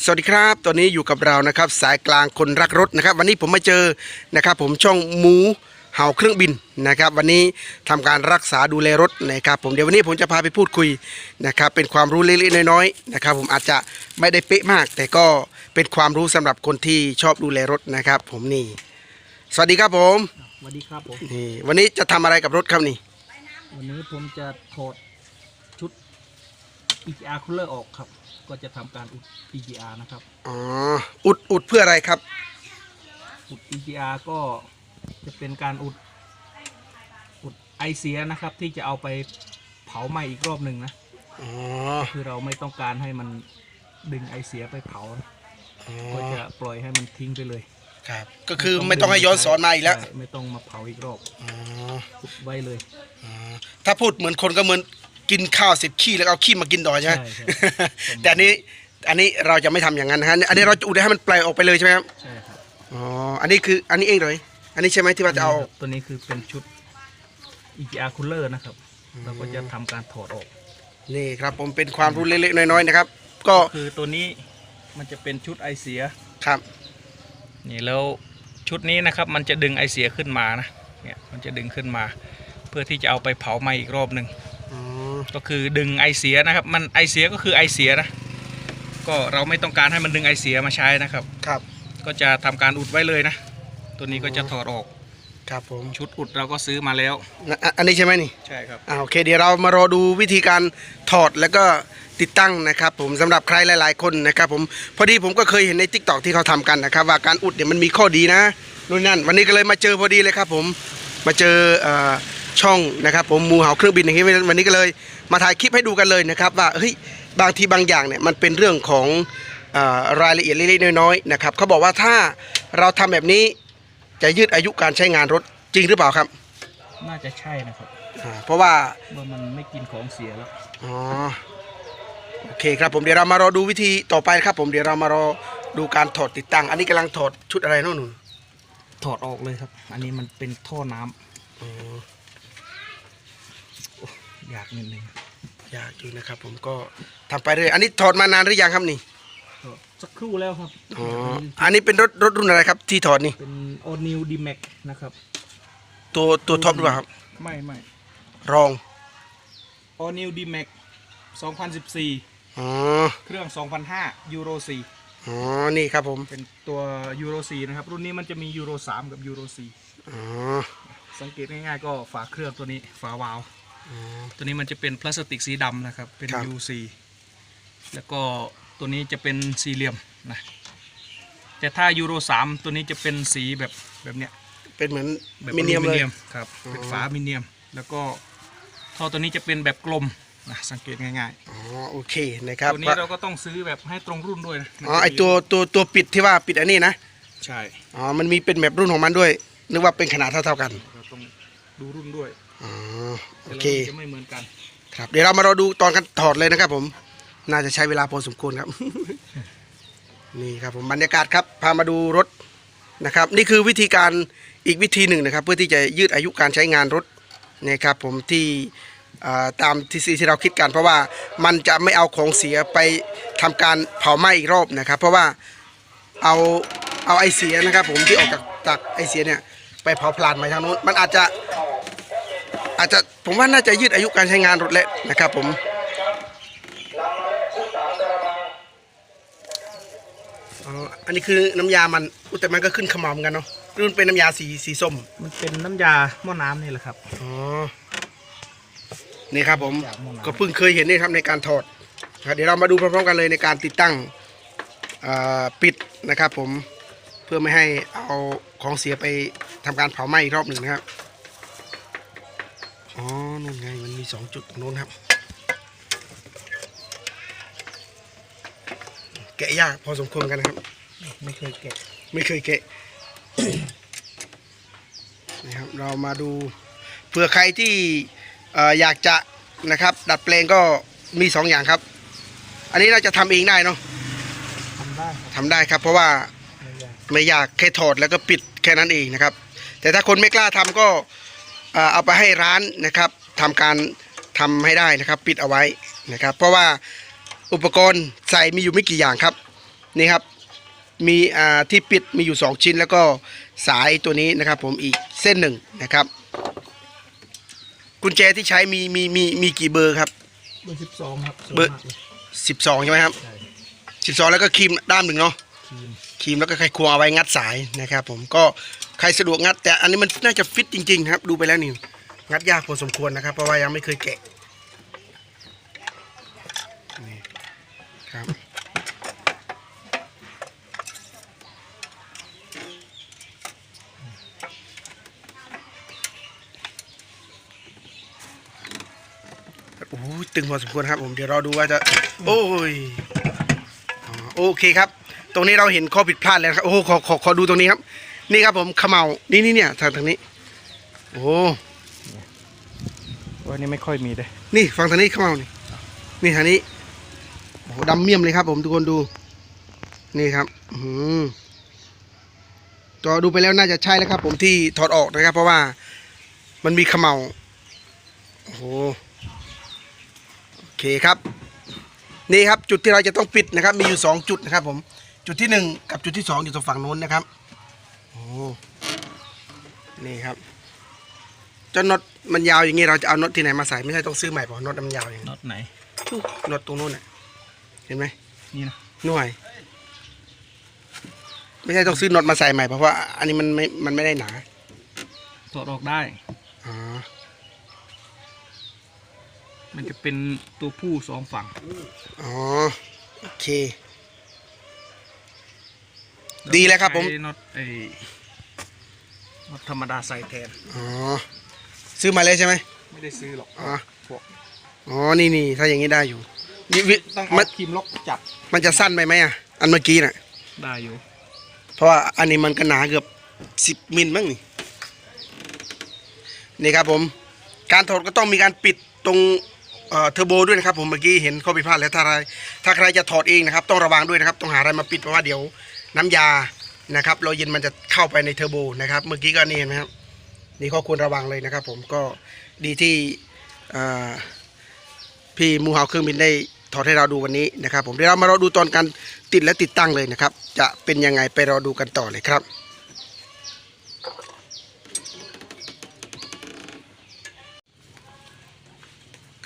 สวัสดีครับ ตอนนี้อยู่กับเรานะครับ สายกลางคนรักรถนะครับ วันนี้ผมมาเจอนะครับ ผมช่องหมูเห่าเครื่องบินนะครับ วันนี้ทำการรักษาดูแลรถนะครับ ผมเดี๋ยววันนี้ผมจะพาไปพูดคุยนะครับ เป็นความรู้เล็กๆน้อยๆนะครับ ผมอาจจะไม่ได้เป๊ะมาก แต่ก็เป็นความรู้สำหรับคนที่ชอบดูแลรถนะครับ ผมนี่ สวัสดีครับผมสวัสดีครับผมนี่วันนี้จะทำอะไรกับรถครับนี่ วันนี้ผมจะถอดชุด EGR cooler ออกครับ ก็จะทำการอุด EGR นะครับ อ๋อ อุดอุดเพื่ออะไรครับ อุด EGR ก็จะเป็นการอุดอุดไอเสียนะครับ ที่จะเอาไปเผาไหม้อีกรอบหนึ่งนะ อ๋อ คือเราไม่ต้องการให้มันดึงไอเสียไปเผานะอ๋อ ก็จะปล่อยให้มันทิ้งไปเลยครับ ก็คือไม่ต้องให้ย้อนสอนมาอีกแล้ว ใช่ไม่ต้องมาเผาอีกรอบอ๋อ อุดไว้เลย อ๋อ ถ้าพูดเหมือนคนก็เหมือน กินข้าวเสร็จขี้แล้วก็เอาขี้มากินต่อใช่ไหมใช่ใช่ แต่อันนี้อันนี้เราจะไม่ทำอย่างนั้นนะฮะอันนี้เราจะอุดให้มันปล่อยออกไปเลยใช่ไหมครับใช่ครับอ๋ออันนี้คืออันนี้เองเลยอันนี้ใช่ไหมที่ว่าจะเอานี่ครับตัวนี้คือเป็นชุด EGR cooler นะครับเราก็จะทำการถอดออก นี่ครับผมเป็นความรู้เล็กๆน้อยๆนะครับ ก็คือตัวนี้มันจะเป็นชุดไอเสีย ครับนี่แล้วชุดนี้นะครับมันจะดึงไอเสียขึ้นมานะเนี่ยมันจะดึงขึ้นมา เพื่อที่จะเอาไปเผาไหม้อีกรอบหนึ่งอ๋อ ก็คือดึงไอเสียนะครับ มันไอเสียก็คือไอเสียนะ ก็เราไม่ต้องการให้มันดึงไอเสียมาใช้นะครับ ครับ ก็จะทำการอุดไว้เลยนะ ตัวนี้ก็จะถอดออก ครับผมชุดอุดเราก็ซื้อมาแล้วนะอะอันนี้ใช่ไหมนี่ ใช่ครับ อ่าโอเคเดี๋ยวเรามารอดูวิธีการถอดแล้วก็ติดตั้งนะครับ ผมสำหรับใครหลายๆคนนะครับผมพอดีผมก็เคยเห็นในทิกตอกที่เขาทำกันนะครับ ว่าการอุดเนี่ยมันมีข้อดีนะนู่นนั่นวันนี้ก็เลยมาเจอพอดีเลยครับผมมาเจอเอ่อ ช่องนะครับผมหมูเห่าเครื่องบินอย่างนี้วันนี้ก็เลยมาถ่ายคลิปให้ดูกันเลยนะครับว่าเฮ้ยบางทีบางอย่างเนี่ยมันเป็นเรื่องของเอ่อรายละเอียดเล็กๆน้อยๆนะครับเขาบอกว่าถ้าเราทำแบบนี้จะยืดอายุการใช้งานรถจริงหรือเปล่าครับ น่าจะใช่นะครับอ่าเพราะว่าว่ามันไม่กินของเสียแล้วอ๋อโอเคครับผมเดี๋ยวเรามารอดูวิธีต่อไปครับ ผมเดี๋ยวเรามารอดูการถอดติดตั้ง อันนี้กำลังถอดชุดอะไรโน่นนู่นถอดออกเลยครับ อันนี้มันเป็นท่อน้ำอ๋ออ ยากนิดนึงอยากอยู่นะครับ ผมก็ทำไปเรื่อยอันนี้ถอดมานานหรือยังครับนี่ก็สักครู่แล้วครับอ๋ออันนี้เป็นรถรถรุ่นอะไรครับ ที่ถอดนี่เป็น All New D Max นะครับ ตัวตัวท็อปหรือเปล่าครับ ไม่ไม่รอง All New D Max 2014อ๋อเครื่อง 2005 Euro 4อ๋อ นี่ครับผม เป็นตัว Euro 4นะครับ รุ่นนี้มันจะมี Euro 3กับ Euro อ๋อ4สังเกตง่ายๆก็ฝาเครื่องตัวนี้ ฝาวาล์วอ๋อ ตัวนี้มันจะเป็นพลาสติกสีดำนะครับ เป็น ครับ UC แล้วก็ตัวนี้จะเป็นสี่เหลี่ยมนะ แต่ถ้า Euro 3ตัวนี้จะเป็นสีแบบแบบเนี้ย เป็นเหมือนแบบมิเนียมเลย ครับอ๋อ เป็นฝามิเนียม แล้วก็ท่อตัวนี้จะเป็นแบบกลมนะสังเกตง่ายอ๋อโอเคนะๆครับตัวนี้เราก็ต้องซื้อแบบให้ตรงรุ่นด้วยนะอ๋อไอตัวตัวตัวปิดที่ว่าปิดอันนี้นะใช่อ๋อมันมีเป็นแบบรุ่นของมันด้วย นึกว่าเป็นขนาดเท่าๆกัน เราต้องดูรุ่นด้วย อ๋อโอแต่ละเครุ่นจะไม่เหมือนกัน ครับ เดี๋ยวเรามารอดูตอนการถอดเลยนะครับผม น่าจะใช้เวลาพอสมควรครับ นี่ครับผมบรรยากาศครับ พามาดูรถนะครับ นี่คือวิธีการอีกวิธีหนึ่งนะครับ เพื่อที่จะยืดอายุการใช้งานรถนะครับผมที่อ่าตามทฤษฎีที่เราคิดกัน เพราะว่ามันจะไม่เอาของเสียไปทำการเผาไหม้อีกรอบนะครับ เพราะว่า เอาเอาไอเสียนะครับผมที่ออกจากจากไอเสียเนี่ยไปเผาพลานไปทางโน้นมันอาจจะอาจจะ ผมว่าน่าจะยืดอายุการใช้งานรถแล้วนะครับผมอ๋ออันนี้คือน้ำยามันอุ๊ยแต่มันก็ขึ้นขมเหมอนกันเนาะรุ่นเป็นน้ำยาสีสีส้ม มันเป็นน้ำยาหม้อน้ำนี่แหละครับอ๋อนี่ครับผมน้ำยาหม้อน้ำก็เพิ่งเคยเห็นนี่ครับในการถอดครับเดี๋ยวเรามาดูพร้อมๆกันเลยในการติดตั้งอ่าปิดนะครับผมเพื่อไม่ให้เอาของเสียไปทำการเผาไหม้อีกรอบหนึ่งนะครับอ๋อ นู่นไงมันมีสองจุดตรงนู้นครับ แกะยากพอสมควรกันนะครับ ไม่เคยแกะ ไม่เคยแกะนะครับเรามาดูเผื่อใครที่ออยากจะนะครับ ดัดแปลงก็มีสองอย่างครับ อันนี้เราจะทำเองได้เนาะทำได้ทำได้ครับ เพราะว่าไม่ยากไม่ยากแค่ถอดแล้วก็ปิดแค่นั้นเองนะครับ แต่ถ้าคนไม่กล้าทำก็เอาไปให้ร้านนะครับ ทำการทำให้ได้นะครับ ปิดเอาไว้นะครับ เพราะว่าอุปกรณ์ใส่มีอยู่ไม่กี่อย่างครับนี่ครับมีอ่าที่ปิดมีอยู่ 2 ชิ้น แล้วก็สายตัวนี้นะครับ ผมอีกเส้นหนึ่งนะครับ กุญแจที่ใช้มีมีมีมีกี่เบอร์ครับ เบอร์สิบสองครับเบอร์12ใช่ไหมครับใช่12แล้วก็ครีมด้ามหนึ่งเนาะครีมครีมแล้วก็ไขควงเอาไว้งัดสายนะครับ ผมก็ใครสะดวกงัด แต่อันนี้มันน่าจะฟิตจริงๆครับดูไปแล้วนี่ งัดยากพอสมควรนะครับ เพราะว่ายังไม่เคยแกะนี่ครับโอ้ตึงพอสมควรครับผมเดี๋ยวรอดูว่าจะ โอ้ยโอเคครับ ตรงนี้เราเห็นข้อผิดพลาดแล้วครับ โอ้ขอขอขอดูตรงนี้ครับ นี่ครับผมขมเมานี่นี่เนี่ยทางทางนี้ โอ้ โหวันนี้ไม่ค่อยมีเลยนี่ฟังทางนี้เขมเมานี่นี่ทางนี้โอ้โหดำเมี่ยมเลยครับ ผมทุกคนดู นี่ครับอืมจอดูไปแล้วน่าจะใช่แล้วครับ ผมที่ถอดออกนะครับ เพราะว่ามันมีเขมเมาโอ้โหโอเคครับ นี่ครับจุดที่เราจะต้องปิดนะครับ มีอยู่สองจุดนะครับ ผมจุดที่หนึ่งกับจุดที่สองอยู่ตรงฝั่งนู้นนะครับโอ้นี่ครับ เจ้าน็อตมันยาวอย่างงี้เราจะเอาน็อตที่ไหนมาใส่ไม่ใช่ต้องซื้อใหม่เปล่าน็อตมันยาวอย่างนี้น็อตไหน น็อตตรงนู้นน่ะเห็นไหมนี่นะหน่วย ไม่ใช่ต้องซื้อน็อตมาใส่ใหม่เพราะว่า อันนี้มันไม่มันไม่ได้หนาถอดออกได้ อ๋อมันจะเป็นตัวผู้สองฝั่ง อ๋อโอเค ดีแล้วครับผม ใช้น็อตไอ้น็อตธรรมดาใส่แทน อ๋อ ซื้อมาเลยใช่ไหมไม่ได้ซื้อหรอกอ๋อพวกอ๋อนี่นี่ถ้าอย่างนี้ได้อยู่นี่วิต้องมัเอานครีมล็อกจับมันจะสั้นไปไหมอะอันเมื่อกี้น่ะ ได้อยู่เพราะว่าอันนี้มันก็หนาเกือบสิบมิลมั้งนี่นี่ครับผม การถอดก็ต้องมีการปิดตรงเอ่อเทอร์โบด้วยนะครับ ผมเมื่อกี้เห็นข้อผิดพลาดแล้วถ้าใครถ้าใครจะถอดเองนะครับ ต้องระวังด้วยนะครับ ต้องหาอะไรมาปิดเพราะว่าเดี๋ยวน้ำยานะครับเราเย็นมันจะเข้าไปในเทอร์โบนะครับ เมื่อกี้ก็นี่เห็นไหมครับ นี่ข้อควรระวังเลยนะครับ ผมก็ดีที่พี่มูฮาวเครื่องบินได้ถอดให้เราดูวันนี้นะครับผมเดี๋ยวเรามารอดูตอนการติดและติดตั้งเลยนะครับ จะเป็นยังไงไปรอดูกันต่อเลยครับ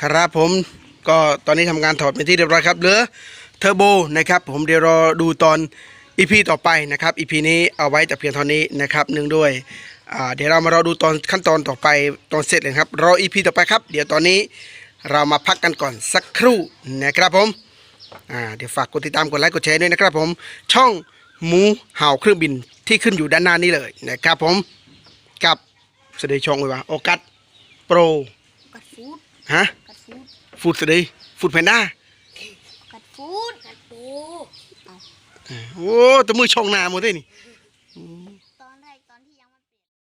ครับผมก็ตอนนี้ทำการถอดเป็นที่เรียบร้อยครับเหลือเทอร์โบนะครับ ผมเดี๋ยวรอดูตอนอีพีต่อไปนะครับอีพีนี้เอาไว้แต่เพียงเท่านี้นะครับเนื่องด้วย เดี๋ยวเรามารอดูตอนขั้นตอนต่อไปตอนเสร็จเลยครับ รออีพีต่อไปครับ เดี๋ยวตอนนี้เรามาพักกันก่อนสักครู่นะครับผมอ่าเดี๋ยวฝากกดติดตามกดไลค์กดแชร์ด้วยนะครับผม ช่องหมูเห่าเครื่องบินที่ขึ้นอยู่ด้านหน้านี้เลยนะครับผมกับสเดย์ช่องเลยว่าโอกัสโปรกัดฟูดฮะกัดฟูดฟูดสเดย์ฟูดแพนด้ากัดฟูดกัดปูเอาโอ้แตัวมือช่องหนาหมดเลยนี่อื